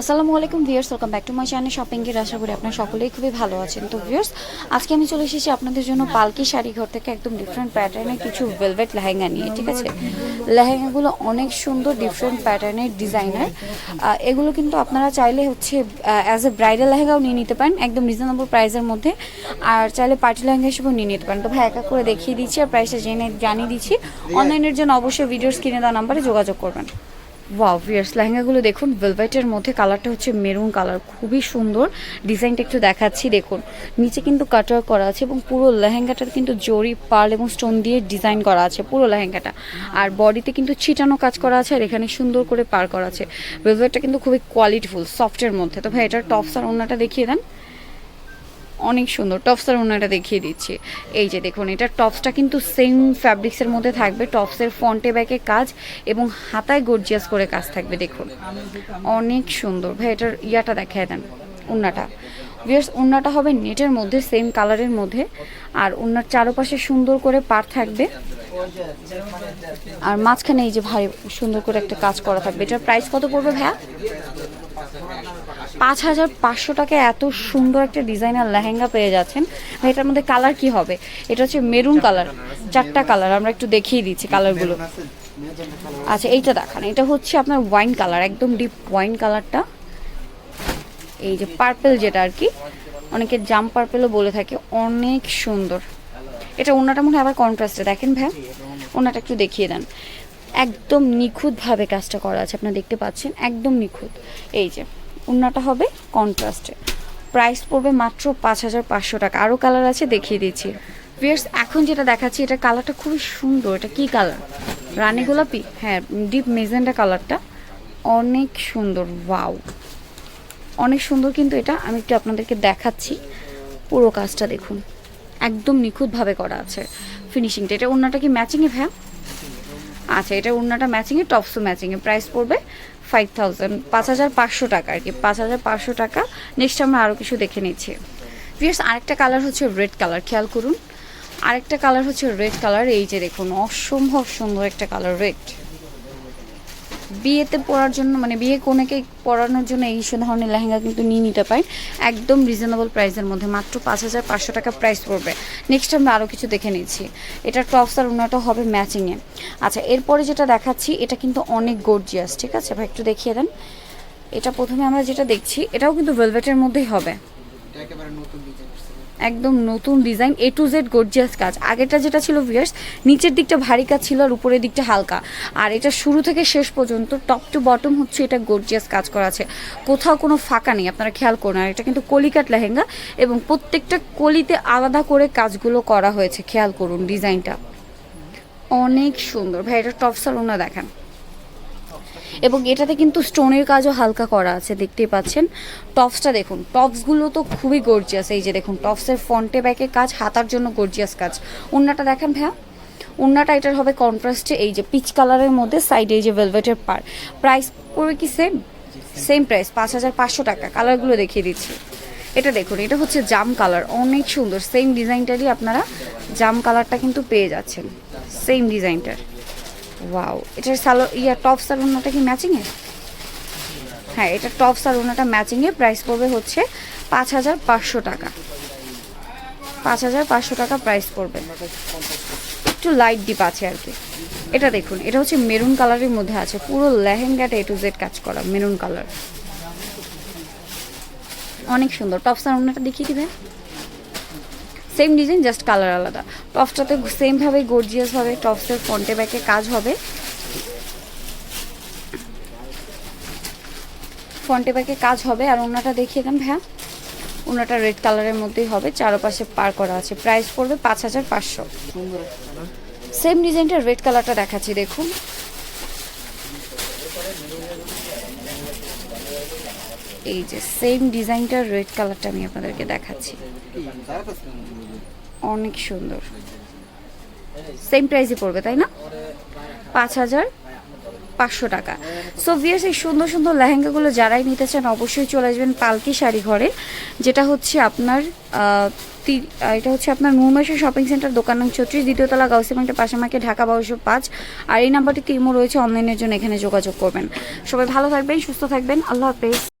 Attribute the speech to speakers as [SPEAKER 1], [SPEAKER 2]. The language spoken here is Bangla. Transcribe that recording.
[SPEAKER 1] আসসালামু আলাইকুম viewers welcome back to my channel shopping এর। আশা করি আপনারা সকলেই খুবই ভালো আছেন। তো ভিউয়ার্স আজকে আমি চলে এসেছি আপনাদের জন্য পালকি শাড়ি ঘর থেকে একদম ডিফারেন্ট প্যাটার্নের কিছু ভেলভেট লেহেঙ্গা নিয়ে ঠিক আছে? লেহেঙ্গাগুলো অনেক সুন্দর ডিফারেন্ট প্যাটার্নের ডিজাইনার। এগুলো কিন্তু আপনারা চাইলে হচ্ছে অ্যাজ এ ব্রাইডাল লেহেঙ্গাও নিয়ে নিতে পারেন একদম রিজনেবল প্রাইসের মধ্যে। আর চাইলে পার্টি লেহেঙ্গা হিসেবেও নিয়ে নিতে পারেন। তো ভাই এক এক করে দেখিয়ে দিচ্ছি আর প্রাইসটা জেনে জানিয়ে দিচ্ছি। অনলাইনের জন্য অবশ্যই ভিডিওর স্ক্রিনে দেওয়া নাম্বারে যোগাযোগ করবেন। ওয়াও ভিয়ার্স লেহেঙ্গাগুলো দেখুন ভেলভেটের মধ্যে কালারটা হচ্ছে মেরুন কালার খুবই সুন্দর। ডিজাইনটা একটু দেখাচ্ছি, দেখুন। নিচে কিন্তু কাটার করা আছে এবং পুরো লেহেঙ্গাটা কিন্তু জরি পার্ল এবং স্টোন দিয়ে ডিজাইন করা আছে পুরো লেহেঙ্গাটা। আর বডিতে কিন্তু ছিটানো কাজ করা আছে, আর এখানে সুন্দর করে পার করা আছে। ভেলভেটটা কিন্তু খুবই কোয়ালিটিফুল সফটের মধ্যে। তো ভাই, এটার টপস আর অন্যটা দেখিয়ে দেন। অনেক সুন্দর। টপসের ওনাটা দেখিয়ে দিচ্ছি। এই যে দেখুন, এটা টপসটা কিন্তু সেম ফ্যাব্রিক্সের মধ্যে থাকবে। টপসের ফন্টে ব্যাকে কাজ এবং হাতায় গর্জিয়াস করে কাজ থাকবে, দেখুন। অনেক সুন্দর। ভাই, এটার ইয়াটা দেখায় দেন উন্নাটা ভিয়ার্স উন্নাটা হবে নেটের মধ্যে সেম কালারের মধ্যে। আর উন্নার চারপাশে সুন্দর করে পার থাকবে। আর মাঝখানে এই যে ভারী সুন্দর করে একটা কাজ করা থাকবে। এটার প্রাইস কত পড়বে ভাইয়া? পাঁচ হাজার পাঁচশো টাকা এত সুন্দর একটা ডিজাইনার লেহেঙ্গা পেয়ে যাচ্ছেন। এটার মধ্যে কালার কি হবে? এটা হচ্ছে মেরুন কালার চারটা কালার আমরা একটু দেখিয়ে দিচ্ছি কালারগুলো আচ্ছা এইটা দেখান। এটা হচ্ছে আপনার ওয়াইন কালার একদম ডিপ ওয়াইন কালারটা এই যে পার্পেল যেটা আর কি, অনেকে জাম পার্পেলও বলে থাকে, অনেক সুন্দর। এটা ওনাটা মনে হয় আবার কন্ট্রাস্টে দেখেন ভাই ওনাটা একটু দেখিয়ে দেন। একদম নিখুঁতভাবে কাজটা করা আছে, আপনারা দেখতে পাচ্ছেন, একদম নিখুঁত। এই যে, উন্নাটা হবে কন্ট্রাস্টে প্রাইস পড়বে মাত্র পাঁচ হাজার পাঁচশো টাকা। আরও কালার আছে, দেখিয়ে দিচ্ছি। ভিয়ার্স এখন যেটা দেখাচ্ছি, এটা কালারটা খুবই সুন্দর। এটা কি কালার রানী গোলাপি? হ্যাঁ ডিপ মেজেন্ডা কালারটা অনেক সুন্দর ওয়াও অনেক সুন্দর কিন্তু এটা। আমি একটু আপনাদেরকে দেখাচ্ছি। পুরো কাজটা দেখুন। একদম নিখুঁতভাবে করা আছে। ফিনিশিংটা এটা ওড়নাটা কি ম্যাচিংয়ে ভ্যা আচ্ছা এটা ওড়নাটা ম্যাচিংয়ে টপসও ম্যাচিংয়ে প্রাইস পড়বে ফাইভ থাউজেন্ড পাঁচ হাজার পাঁচশো টাকা আর কি। পাঁচ হাজার পাঁচশো টাকা। নেক্সট আমরা আরও কিছু দেখে নিচ্ছি। ভিয়ার্স আরেকটা কালার হচ্ছে রেড কালার খেয়াল করুন। আরেকটা কালার হচ্ছে রেড কালার এই যে দেখুন, অসম্ভব সুন্দর একটা কালার রেড বিয়েতে পরার জন্য মানে বিয়ে কোনেকে পরানোর জন্য এই ধরনের লেহেঙ্গা কিন্তু নিয়ে নিতে পারেন। একদম রিজনেবল প্রাইসের মধ্যে, মাত্র পাঁচ হাজার পাঁচশো টাকা প্রাইস পড়বে। নেক্সট আমরা আরও কিছু দেখে নিচ্ছি। এটা টপস আর উনাটা হবে ম্যাচিংয়ে আচ্ছা এরপরে যেটা দেখাচ্ছি, এটা কিন্তু অনেক গর্জিয়াস ঠিক আছে? ভাই, একটু দেখিয়ে দেন। এটা প্রথমে আমরা যেটা দেখছি, এটাও কিন্তু ভেলভেটের মধ্যেই হবে। একদম নতুন design A to Z gorgeous কাজ। আগেরটা যেটা ছিল ভিয়ার্স নিচের দিকটা ভারী কাজ ছিল আর উপরের দিকটা হালকা। আর এটা শুরু থেকে শেষ পর্যন্ত টপ টু বটম হচ্ছে এটা গর্জিয়াস কাজ করা আছে। কোথাও কোনো ফাঁকা নেই, আপনারা খেয়াল করুন। আর এটা কিন্তু কলিকাট লেহেঙ্গা এবং প্রত্যেকটা কলিতে আলাদা করে কাজগুলো করা হয়েছে, খেয়াল করুন ডিজাইনটা অনেক সুন্দর। ভাই, এটা টপ সালোনা দেখান। এবং এটাতে কিন্তু স্টোনের কাজও হালকা করা আছে, দেখতেই পাচ্ছেন। টপসটা দেখুন টপসগুলো তো খুবই গর্জিয়াস এই যে দেখুন টপসের ফন্টে ব্যাকে কাজ, হাতার জন্য গর্জিয়াস কাজ। উন্নাটা দেখেন ভাইয়া। উন্নাটা এটার হবে কন্ট্রাস্টে এই যে পিচ কালারের মধ্যে সাইডে এই যে ভেলভেটের পার প্রাইস পড়বে কি সেম সেম প্রাইস পাঁচ হাজার পাঁচশো টাকা। কালারগুলো দেখিয়ে দিচ্ছি। এটা দেখুন, এটা হচ্ছে জাম কালার অনেক সুন্দর। সেম ডিজাইনটারই আপনারা জাম কালারটা কিন্তু পেয়ে যাচ্ছেন। সেম ডিজাইনটার ওয়াও এটার সালো ইয়া টপ সালোনাটা কি ম্যাচিংয়ে হ্যাঁ এটা টপ সালোনাটা ম্যাচিংয়ে প্রাইস পড়বে হচ্ছে পাঁচ হাজার পাঁচশো টাকা। পাঁচ হাজার পাঁচশো টাকা প্রাইস পড়বে। একটু লাইট ডিপ আছে আর কি। এটা দেখুন, এটা হচ্ছে মেরুন কালারের মধ্যে আছে। পুরো লেহেঙ্গাটা এ টু জেড কাজ করা মেরুন কালার অনেক সুন্দর। টপ সালোনাটা দেখিয়ে দিবে সেম ডিজাইন জাস্ট কালার আলাদা। টপসটাতে সেমভাবে গর্জিয়াসভাবে টপসের ফ্রন্টে ব্যাকে কাজ হবে। ফ্রন্টে ব্যাকে কাজ হবে। আর ওনাটা দেখিয়ে দেন ভ্যা ওনাটা রেড কালারের মধ্যেই হবে। চারপাশে পার করা আছে। প্রাইস পড়বে পাঁচ হাজার পাঁচশো। সেম ডিজাইনটা রেড কালারটা দেখাচ্ছি দেখুন। এই যে সেম ডিজাইনটার রেড কালারটা আমি আপনাদেরকে দেখাচ্ছি। অনেক সুন্দর। সেম প্রাইসই পড়বে, তাই না? পাঁচ হাজার পাঁচশো টাকা। সো ভিয়ার্স এই সুন্দর সুন্দর লেহেঙ্গাগুলো যারাই নিতে চান, অবশ্যই চলে আসবেন পালকি শাড়ি ঘরে, যেটা হচ্ছে আপনার এটা হচ্ছে আপনার মুমেশ্বর শপিং সেন্টার দোকান নং ছত্রিশ, দ্বিতীয়তলা গাউসি পাশে মাকে ঢাকা বারোশো পাঁচ। আর এই নাম্বারটি তিমো রয়েছে অনলাইনের জন্য এখানে যোগাযোগ করবেন। সবাই ভালো থাকবেন, সুস্থ থাকবেন। আল্লাহ হাফেজ।